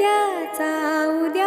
त्याचा उद्या